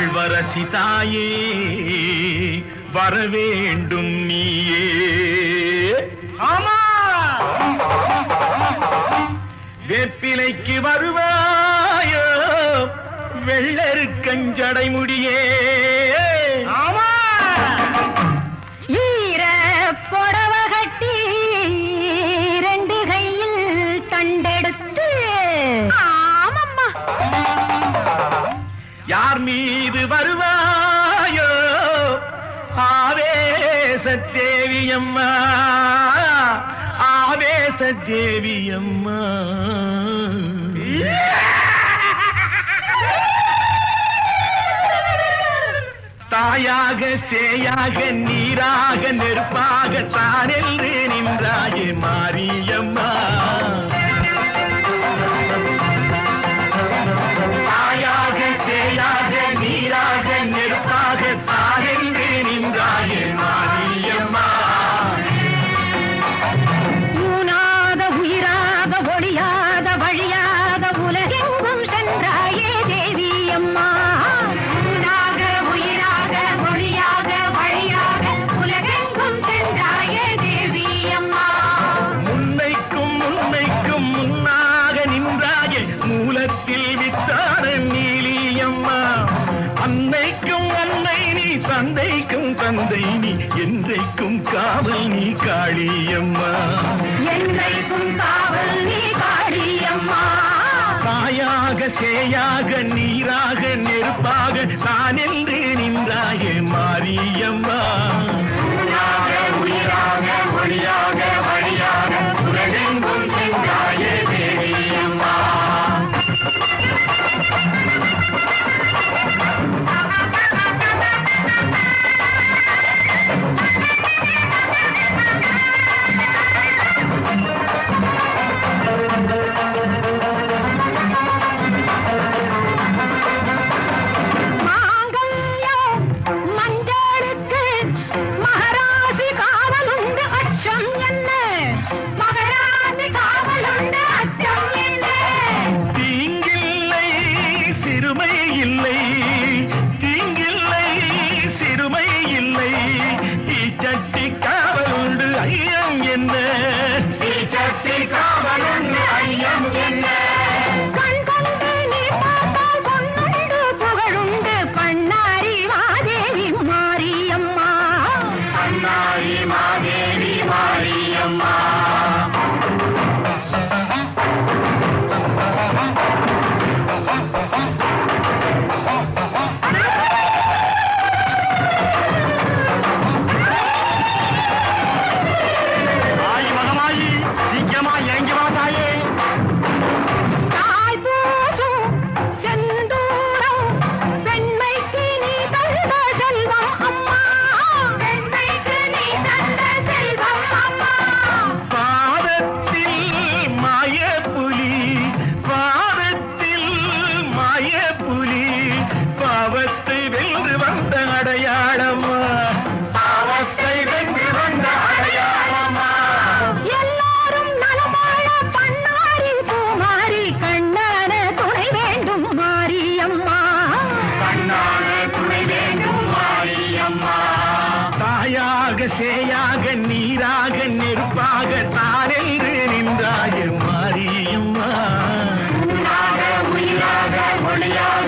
வாழ்வரசி தாயே வரவேண்டும் நீயே. ஆமா. வேப்பிலைக்கு வருவாயோ வெள்ளரு கஞ்சடைமுடியே யார் மீது வருவாயோ? ஆவேச தேவியம்மா ஆவேச தேவியம்மா தாயாக சேயாக நீராக நெருப்பாக தானென்று நின்றாயே மாரியம்மா. மூலத்தில் வித்தார நீலியம்மா. அன்னைக்கும் அன்னை நீ தந்தைக்கும் தந்தை நீ என்றைக்கும் காவல் நீ காளியம்மா. என்றைக்கும் காவல் நீ காளியம்மா. தாயாக சேயாக நீராக நெருப்பாக தான் வாயாக சேயாக நீராக நெருப்பாக தானென்று நின்றாய மாரியம்மா உயிராக மொழியாக